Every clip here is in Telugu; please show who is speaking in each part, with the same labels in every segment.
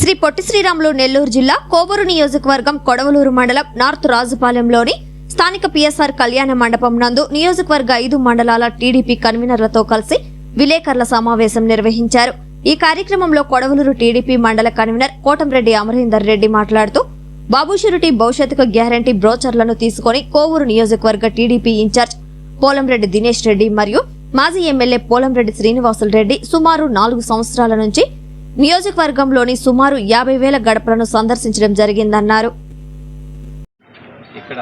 Speaker 1: శ్రీ పొట్టి శ్రీరాములు నెల్లూరు జిల్లా కోవూరు నియోజకవర్గం కొడవలూరు మండలం నార్త్ రాజుపాలెంలోని స్థానిక పిఎస్ఆర్ కళ్యాణ మండపం నందు నియోజకవర్గ ఐదు మండలాల టీడీపీ కన్వీనర్లతో కలిసి విలేకరుల సమావేశం నిర్వహించారు. ఈ కార్యక్రమంలో కొడవలూరు టీడీపీ మండల కన్వీనర్ కోటంరెడ్డి అమరేందర్ రెడ్డి మాట్లాడుతూ బాబు షూరిటీ భవిష్యత్తుకు గ్యారంటీ బ్రోచర్లను తీసుకొని కోవూరు నియోజకవర్గ TDP in charge Polamreddy Dinesh Reddy మరియు మాజీ ఎమ్మెల్యే పోలంరెడ్డి శ్రీనివాసులు రెడ్డి సుమారు నాలుగు సంవత్సరాల నుంచి నియోజకవర్గంలోని సుమారు యాభై వేల గడపలను సందర్శించడం జరిగిందన్నారు.
Speaker 2: ఇక్కడ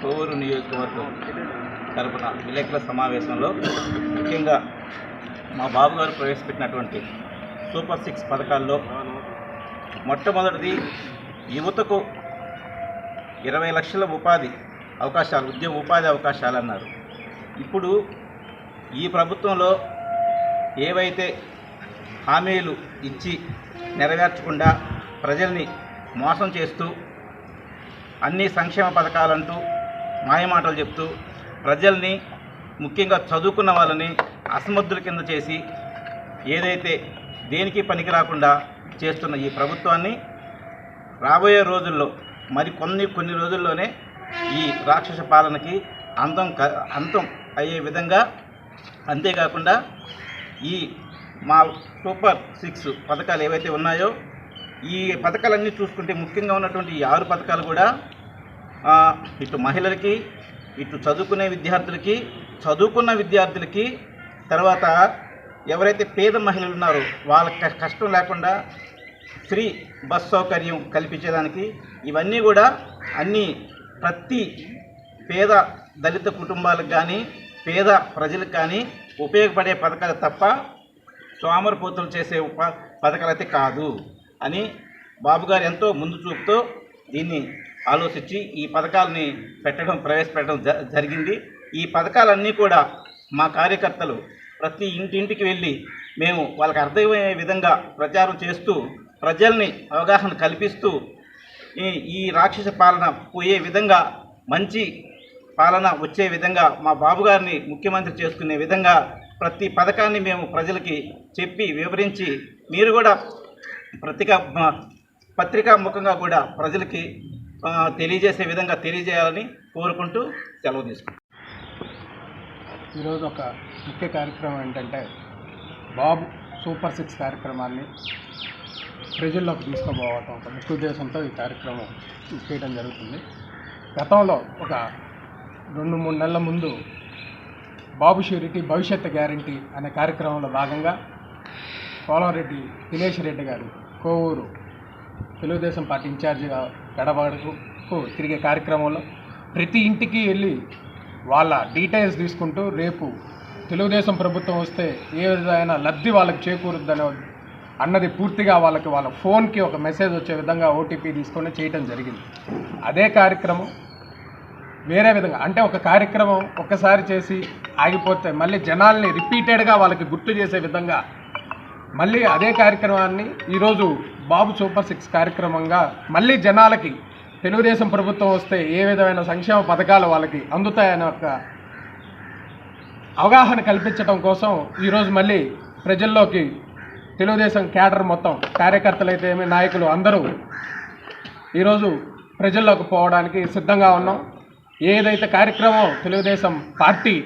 Speaker 2: కోవూరు నియోజకవర్గం తరపున విలేకరుల సమావేశంలో ముఖ్యంగా మా బాబు గారు ప్రవేశపెట్టినటువంటి సూపర్ సిక్స్ పథకాల్లో మొట్టమొదటిది యువతకు ఇరవై లక్షల ఉపాధి అవకాశాలు ఉద్యోగ ఉపాధి అవకాశాలు అన్నారు. ఇప్పుడు ఈ ప్రభుత్వంలో ఏవైతే హామీలు ఇచ్చి నెరవేర్చకుండా ప్రజల్ని మోసం చేస్తూ అన్ని సంక్షేమ పథకాలంటూ మాయమాటలు చెప్తూ ప్రజల్ని ముఖ్యంగా చదువుకున్న వాళ్ళని అసమర్థుల కింద చేసి ఏదైతే దేనికి పనికి రాకుండా చేస్తున్న ఈ ప్రభుత్వాన్ని రాబోయే రోజుల్లో మరి కొన్ని కొన్ని రోజుల్లోనే ఈ రాక్షస పాలనకి అంతం క- అంతం అయ్యే విధంగా అంతేకాకుండా ఈ మా సూపర్ సిక్స్ పథకాలు ఏవైతే ఉన్నాయో ఈ పథకాలన్నీ చూసుకుంటే ముఖ్యంగా ఉన్నటువంటి ఈ ఆరు పథకాలు కూడా ఇటు మహిళలకి ఇటు చదువుకునే విద్యార్థులకి చదువుకున్న విద్యార్థులకి తర్వాత ఎవరైతే పేద మహిళలు ఉన్నారో వాళ్ళ కష్టం లేకుండా ఫ్రీ బస్ సౌకర్యం కల్పించేదానికి ఇవన్నీ కూడా అన్నీ ప్రతి పేద దళిత కుటుంబాలకు కానీ పేద ప్రజలకు కానీ ఉపయోగపడే పథకాలు తప్ప సోమరిపోతులు చేసే ఉప పథకాలైతే అయితే కాదు అని బాబుగారు ఎంతో ముందు చూపుతో దీన్ని ఆలోచించి ఈ పథకాలని పెట్టడం ప్రవేశపెట్టడం జ జరిగింది. ఈ పథకాలన్నీ కూడా మా కార్యకర్తలు ప్రతి ఇంటింటికి వెళ్ళి మేము వాళ్ళకి అర్థమయ్యే విధంగా ప్రచారం చేస్తూ ప్రజల్ని అవగాహన కల్పిస్తూ ఈ రాక్షస పాలన పోయే విధంగా మంచి పాలన వచ్చే విధంగా మా బాబుగారిని ముఖ్యమంత్రి చేసుకునే విధంగా ప్రతి పథకాన్ని మేము ప్రజలకి చెప్పి వివరించి మీరు కూడా పత్రికా పత్రికా ముఖంగా కూడా ప్రజలకి తెలియజేసే విధంగా తెలియజేయాలని కోరుకుంటూ సెలవు తీసుకుంటాం
Speaker 3: ఈరోజు ఒక ముఖ్య కార్యక్రమం ఏంటంటే బాబు సూపర్ సిక్స్ కార్యక్రమాన్ని ప్రజల్లోకి తీసుకుపోవటం ఒక ముఖ్య ఉద్దేశంతో ఈ కార్యక్రమం చేయడం జరుగుతుంది. గతంలో ఒక రెండు మూడు నెలల ముందు బాబు షూరిటీ భవిష్యత్ గ్యారంటీ అనే కార్యక్రమంలో భాగంగా పోలంరెడ్డి దినేష్ రెడ్డి గారు కోవూరు తెలుగుదేశం పార్టీ ఇన్ఛార్జిగా గడపడకు తిరిగే కార్యక్రమంలో ప్రతి ఇంటికి వెళ్ళి వాళ్ళ డీటెయిల్స్ తీసుకుంటూ రేపు తెలుగుదేశం ప్రభుత్వం వస్తే ఏ విధమైన లబ్ధి వాళ్ళకి చేకూరుద్దనే అన్నది పూర్తిగా వాళ్ళకి వాళ్ళ ఫోన్కి ఒక మెసేజ్ వచ్చే విధంగా ఓటీపీ తీసుకొని చేయటం జరిగింది. అదే కార్యక్రమం వేరే విధంగా అంటే ఒక కార్యక్రమం ఒక్కసారి చేసి ఆగిపోతే మళ్ళీ జనాల్ని రిపీటెడ్గా వాళ్ళకి గుర్తు చేసే విధంగా మళ్ళీ అదే కార్యక్రమాన్ని ఈరోజు బాబు సూపర్ సిక్స్ కార్యక్రమంగా మళ్ళీ జనాలకి తెలుగుదేశం ప్రభుత్వం వస్తే ఏ విధమైన సంక్షేమ పథకాలు వాళ్ళకి అందుతాయనే ఒక అవగాహన కల్పించడం కోసం ఈరోజు మళ్ళీ ప్రజల్లోకి తెలుగుదేశం క్యాడర్ మొత్తం కార్యకర్తలు అయితే ఏమి నాయకులు అందరూ ఈరోజు ప్రజల్లోకి పోవడానికి సిద్ధంగా ఉన్నాం. ఏదైతే కార్యక్రమం తెలుగుదేశం పార్టీ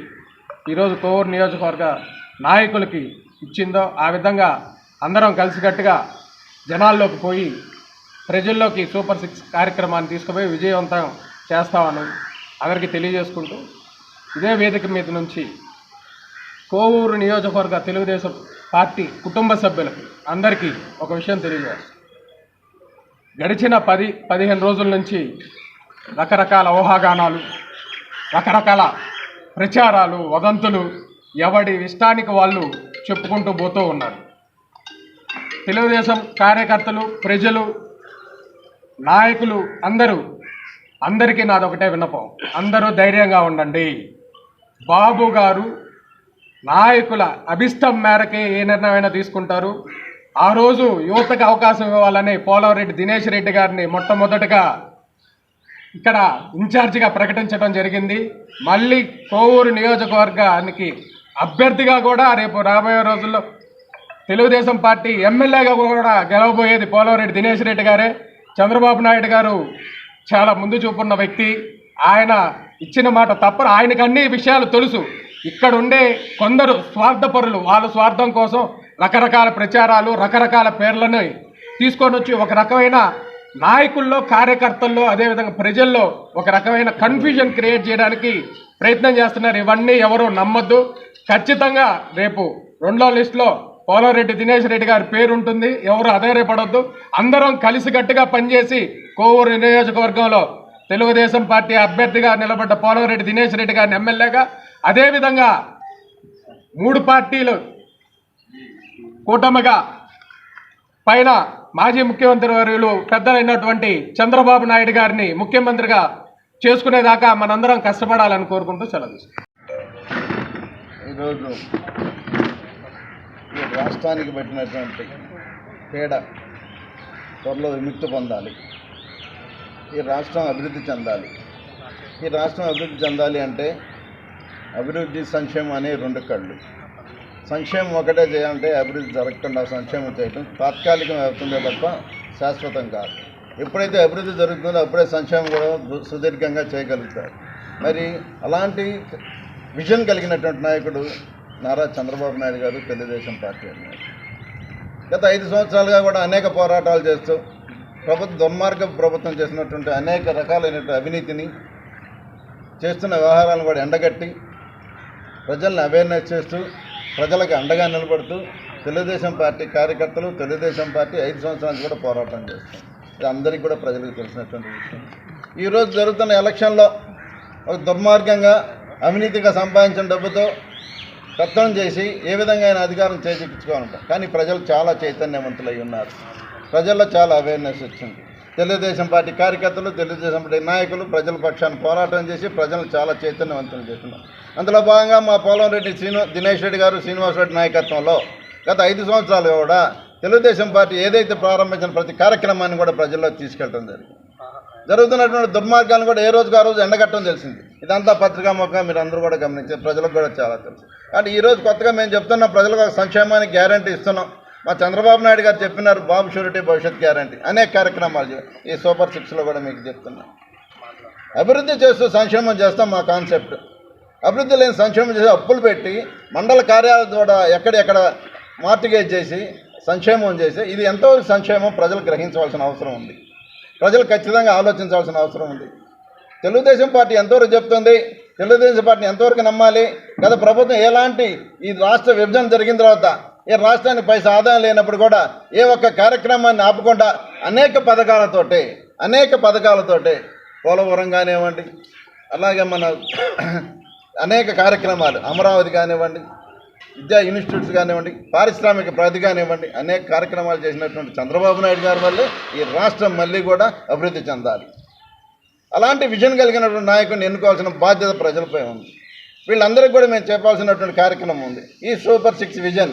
Speaker 3: ఈరోజు కోవూరు నియోజకవర్గ నాయకులకి ఇచ్చిందో ఆ విధంగా అందరం కలిసికట్టుగా జనాల్లోకి పోయి ప్రజల్లోకి సూపర్ సిక్స్ కార్యక్రమాన్ని తీసుకుపోయి విజయవంతం చేస్తామని అందరికీ తెలియజేసుకుంటూ ఇదే వేదిక మీద నుంచి కోవూరు నియోజకవర్గ తెలుగుదేశం పార్టీ కుటుంబ సభ్యులకు అందరికీ ఒక విషయం తెలియజేస్తాం గడిచిన పది పదిహేను రోజుల నుంచి రకరకాల ఊహాగానాలు రకరకాల ప్రచారాలు వదంతులు ఎవడి ఇష్టానికి వాళ్ళు చెప్పుకుంటూ పోతూ ఉన్నారు. తెలుగుదేశం కార్యకర్తలు ప్రజలు నాయకులు అందరూ అందరికీ నాదొకటే విన్నపం. అందరూ ధైర్యంగా ఉండండి. బాబు గారు నాయకుల అభిష్టం మేరకే ఏ నిర్ణయమైనా తీసుకుంటారు. ఆ రోజు యువతకు అవకాశం ఇవ్వాలని పోలవరెడ్డి దినేష్ రెడ్డి గారిని మొట్టమొదటగా ఇక్కడ ఇన్ఛార్జిగా ప్రకటించడం జరిగింది. మళ్ళీ కోవూరు నియోజకవర్గానికి అభ్యర్థిగా కూడా రేపు రాబోయే రోజుల్లో తెలుగుదేశం పార్టీ ఎమ్మెల్యేగా కూడా గెలవబోయేది పోలవరెడ్డి దినేష్ రెడ్డి గారే. చంద్రబాబు నాయుడు గారు చాలా ముందు చూపున్న వ్యక్తి. ఆయన ఇచ్చిన మాట తప్ప ఆయనకు అన్ని విషయాలు తెలుసు. ఇక్కడ ఉండే కొందరు స్వార్థపరులు వాళ్ళ స్వార్థం కోసం రకరకాల ప్రచారాలు రకరకాల పేర్లను తీసుకొని వచ్చి ఒక రకమైన నాయకుల్లో కార్యకర్తల్లో అదేవిధంగా ప్రజల్లో ఒక రకమైన కన్ఫ్యూజన్ క్రియేట్ చేయడానికి ప్రయత్నం చేస్తున్నారు. ఇవన్నీ ఎవరు నమ్మొద్దు. ఖచ్చితంగా రేపు రెండో లిస్టులో పోలారెడ్డి దినేష్ రెడ్డి గారి పేరు ఉంటుంది. ఎవరు అధైర్యపడొద్దు. అందరం కలిసికట్టుగా పనిచేసి కోవూరు నియోజకవర్గంలో తెలుగుదేశం పార్టీ అభ్యర్థిగా నిలబడ్డ పోలవరెడ్డి దినేష్ రెడ్డి గారిని ఎమ్మెల్యేగా అదేవిధంగా మూడు పార్టీలు కూటమిగా పైన మాజీ ముఖ్యమంత్రి వర్యులు పెద్దలైనటువంటి చంద్రబాబు నాయుడు గారిని ముఖ్యమంత్రిగా చేసుకునేదాకా మనందరం కష్టపడాలని కోరుకుంటూ సెలవు
Speaker 4: ఈరోజు ఈ రాష్ట్రానికి పెట్టినటువంటి పీడ త్వరలో విముక్తి పొందాలి. ఈ రాష్ట్రం అభివృద్ధి చెందాలి. ఈ రాష్ట్రం అభివృద్ధి చెందాలి అంటే అభివృద్ధి సంక్షేమం అనే రెండు కళ్ళు. సంక్షేమం ఒకటే చేయాలంటే అభివృద్ధి జరగకుండా సంక్షేమం చేయటం తాత్కాలికం అవుతుందే తప్ప శాశ్వతం కాదు. ఎప్పుడైతే అభివృద్ధి జరుగుతుందో అప్పుడే సంక్షేమం కూడా సుదీర్ఘంగా చేయగలుగుతారు. మరి అలాంటి విజన్ కలిగినటువంటి నాయకుడు నారా చంద్రబాబు నాయుడు గారు తెలుగుదేశం పార్టీ అన్నారు గత ఐదు సంవత్సరాలుగా కూడా అనేక పోరాటాలు చేస్తూ ప్రభుత్వ దుర్మార్గ ప్రభుత్వం చేసినటువంటి అనేక రకాలైనటువంటి అవినీతిని చేస్తున్న వ్యవహారాలను కూడా ఎండగట్టి ప్రజల్ని అవేర్నెస్ చేస్తూ ప్రజలకు అండగా నిలబడుతూ తెలుగుదేశం పార్టీ కార్యకర్తలు తెలుగుదేశం పార్టీ ఐదు సంవత్సరానికి కూడా పోరాటం చేస్తాం ఇది అందరికీ కూడా ప్రజలకు తెలిసినటువంటి విషయం. ఈరోజు జరుగుతున్న ఎలక్షన్లో ఒక దుర్మార్గంగా అవినీతిగా సంపాదించిన డబ్బుతో కత్తనం చేసి ఏ విధంగా ఆయన అధికారం చేజిక్కించుకోవాలంట. కానీ ప్రజలు చాలా చైతన్యవంతులై ఉన్నారు. ప్రజల్లో చాలా అవేర్నెస్ వచ్చింది. తెలుగుదేశం పార్టీ కార్యకర్తలు తెలుగుదేశం పార్టీ నాయకులు ప్రజల పక్షాన్ని పోరాటం చేసి ప్రజలను చాలా చైతన్యవంతం చేస్తున్నారు. అందులో భాగంగా మా పోలం రెడ్డి శ్రీను దినేష్ రెడ్డి గారు శ్రీనివాస్ రెడ్డి నాయకత్వంలో గత ఐదు సంవత్సరాలు కూడా తెలుగుదేశం పార్టీ ఏదైతే ప్రారంభించిన ప్రతి కార్యక్రమాన్ని కూడా ప్రజల్లో తీసుకెళ్ళడం జరిగింది. జరుగుతున్నటువంటి దుర్మార్గాలను కూడా ఏ రోజుకు ఆ రోజు ఎండగట్టడం తెలిసింది. ఇదంతా పత్రికాముఖంగా మీరు అందరూ కూడా గమనించారు. ప్రజలకు కూడా చాలా తెలుసు. కానీ ఈరోజు కొత్తగా మేము చెప్తున్న ప్రజలకు సంక్షేమానికి గ్యారంటీ ఇస్తున్నాం. మా చంద్రబాబు నాయుడు గారు చెప్పినారు బాబు షూరిటీ భవిష్యత్ గ్యారంటీ. అనేక కార్యక్రమాలు ఈ సూపర్ సిక్స్లో కూడా మీకు చెప్తున్నాం. అభివృద్ధి చేస్తూ సంక్షేమం చేస్తాం మా కాన్సెప్ట్. అభివృద్ధి లేని సంక్షేమం చేసి అప్పులు పెట్టి మండల కార్యాలయం ద్వారా ఎక్కడెక్కడ మార్టిగేజ్ చేసి సంక్షేమం చేసి ఇది ఎంతో సంక్షేమం ప్రజలు గ్రహించవలసిన అవసరం ఉంది. ప్రజలు ఖచ్చితంగా ఆలోచించాల్సిన అవసరం ఉంది. తెలుగుదేశం పార్టీ ఎంతవరకు చెప్తుంది? తెలుగుదేశం పార్టీని ఎంతవరకు నమ్మాలి? గత ప్రభుత్వం ఎలాంటి ఈ రాష్ట్ర విభజన జరిగిన తర్వాత ఈ రాష్ట్రానికి పైసా ఆదాయం లేనప్పుడు కూడా ఏ ఒక్క కార్యక్రమాన్ని ఆపకుండా అనేక పథకాలతోటి అనేక పథకాలతోటి పోలవరం కానివ్వండి అలాగే మన అనేక కార్యక్రమాలు అమరావతి కానివ్వండి విద్యా ఇన్స్టిట్యూట్స్ కానివ్వండి పారిశ్రామిక ప్రతి కానివ్వండి అనేక కార్యక్రమాలు చేసినటువంటి చంద్రబాబు నాయుడు గారి వల్లే ఈ రాష్ట్రం మళ్ళీ కూడా అభివృద్ధి చెందాలి. అలాంటి విజన్ కలిగినటువంటి నాయకుడిని ఎన్నుకోవాల్సిన బాధ్యత ప్రజలపై ఉంది. వీళ్ళందరికీ కూడా మేము చెప్పాల్సినటువంటి కార్యక్రమం ఉంది. ఈ సూపర్ సిక్స్ విజన్